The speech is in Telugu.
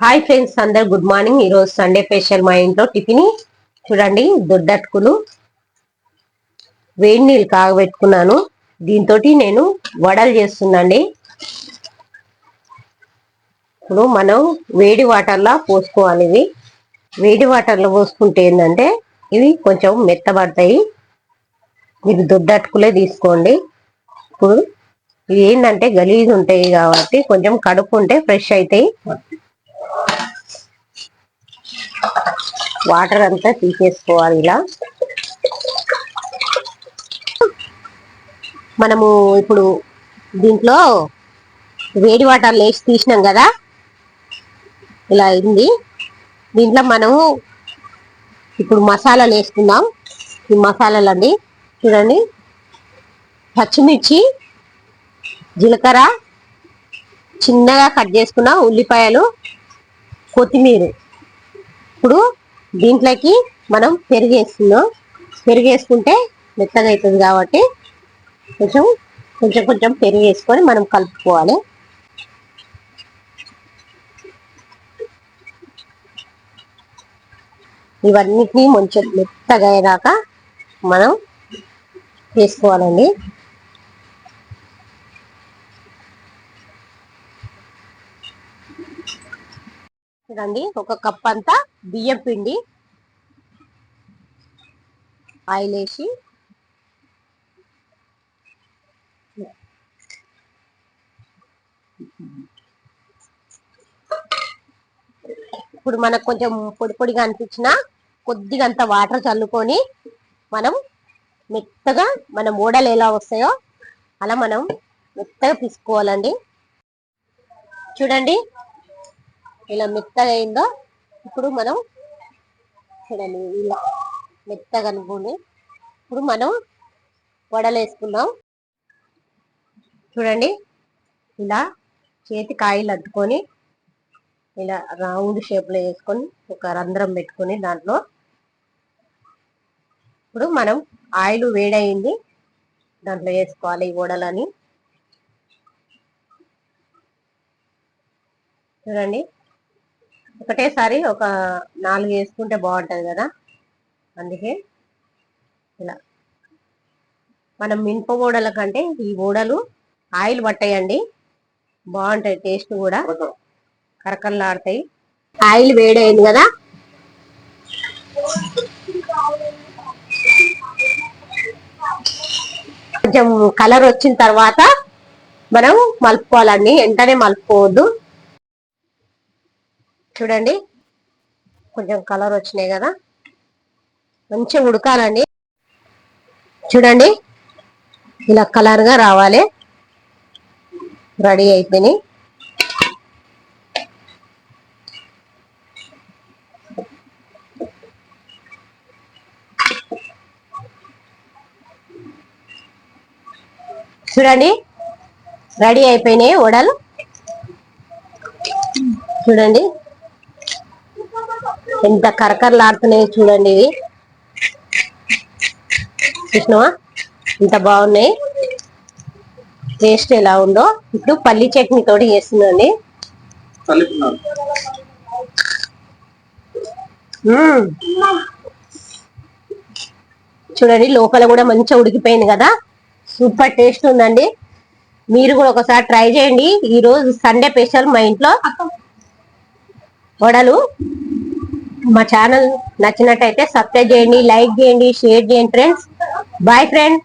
హాయ్ ఫ్రెండ్స్ అందరు గుడ్ మార్నింగ్ ఈరోజు సండే స్పెషల్ మా ఇంట్లో టిఫిన్ చూడండి దొడ్డట్టుకులు వేడి నీళ్ళు కాగబెట్టుకున్నాను. దీంతో నేను వడలు చేస్తున్నాండి. ఇప్పుడు మనం వేడి వాటర్లో పోసుకోవాలి ఇవి. వేడి వాటర్లో పోసుకుంటే ఏంటంటే ఇవి కొంచెం మెత్తబడతాయి. మీరు దొడ్డట్టుకులే తీసుకోండి. ఇప్పుడు ఇవి ఏంటంటే గలీజ్ ఉంటాయి కాబట్టి కొంచెం కడుపు ఉంటే ఫ్రెష్ అవుతాయి వాటర్ అంతా తీసేసుకోవాలి ఇలా. మనము ఇప్పుడు దీంట్లో వేడి వాటర్ లేచి తీసినాం కదా? ఇలా అయింది. దీంట్లో మనము ఇప్పుడు మసాలాలు వేసుకుందాం. ఈ మసాలాలు అండి చూడండి. పచ్చిమిర్చి జీలకర్ర చిన్నగా కట్ చేసుకున్న ఉల్లిపాయలు కొత్తిమీర. ఇప్పుడు దీంట్లోకి మనం పెరుగు వేస్తున్నాం పెరుగు వేసుకుంటే మెత్తగా అవుతుంది కాబట్టి కొంచెం కొంచెం కొంచెం పెరుగు వేసుకొని మనం కలుపుకోవాలి. ఇవన్నిటినీ కొంచెం మెత్తగా అయ్యాక మనం వేసుకోవాలండి. చూడండి ఒక కప్ అంతా బియ్యం పిండి ఆయిల్ వేసి. ఇప్పుడు మనకు కొంచెం పొడి పొడిగా అనిపించిన కొద్దిగా అంత వాటర్ చల్లుకొని మనం మెత్తగా మన మూడలు ఎలా వస్తాయో అలా మనం మెత్తగా తీసుకోవాలండి చూడండి ఇలా మెత్తగా అయిందో ఇప్పుడు మనం చూడండి ఇలా మెత్తగా అనుకోండి. ఇప్పుడు మనం వడలు వేసుకుందాం చూడండి ఇలా చేతి కాయలు అద్దుకొని ఇలా రౌండ్ షేప్లో వేసుకొని ఒక రంధ్రం పెట్టుకొని దాంట్లో ఇప్పుడు మనం ఆయిల్ వేడయింది దాంట్లో వేసుకోవాలి ఈ వడలని. చూడండి ఒకటేసారి ఒక నాలుగు వేసుకుంటే బాగుంటుంది కదా? అందుకే ఇలా. మనం మినప ఓడల కంటే ఈ ఓడలు ఆయిల్ పట్టాయండి. బాగుంటాయి టేస్ట్ కూడా. కరకరలాడతాయి. ఆయిల్ వేడైంది కదా? కొంచెం కలర్ వచ్చిన తర్వాత మనం మలుపుకోవాలండి. వెంటనే మలుపుకోవద్దు. చూడండి. కొంచెం కలర్ వచ్చినాయి కదా. మంచిగా ఉడకాలండి. చూడండి. ఇలా కలర్గా రావాలి. రెడీ అయిపోయినాయి. చూడండి. రెడీ అయిపోయినాయి వడలు. చూడండి. ఎంత కరకరలాడుతున్నాయి చూడండి ఇవి. చూసినావా? ఎంత బాగున్నాయి. టేస్ట్ ఎలా ఉందో ఇప్పుడు పల్లి చట్నీ తోటి చేస్తుందండి. చూడండి లోపల కూడా మంచిగా ఉడికిపోయింది కదా. సూపర్ టేస్ట్ ఉందండి. మీరు కూడా ఒకసారి ట్రై చేయండి. ఈ రోజు సండే స్పెషల్ మా ఇంట్లో వడలు. మా ఛానల్ నచ్చినట్టయితే సబ్స్క్రైబ్ చేయండి లైక్ చేయండి షేర్ చేయండి ఫ్రెండ్స్ బాయ్ ఫ్రెండ్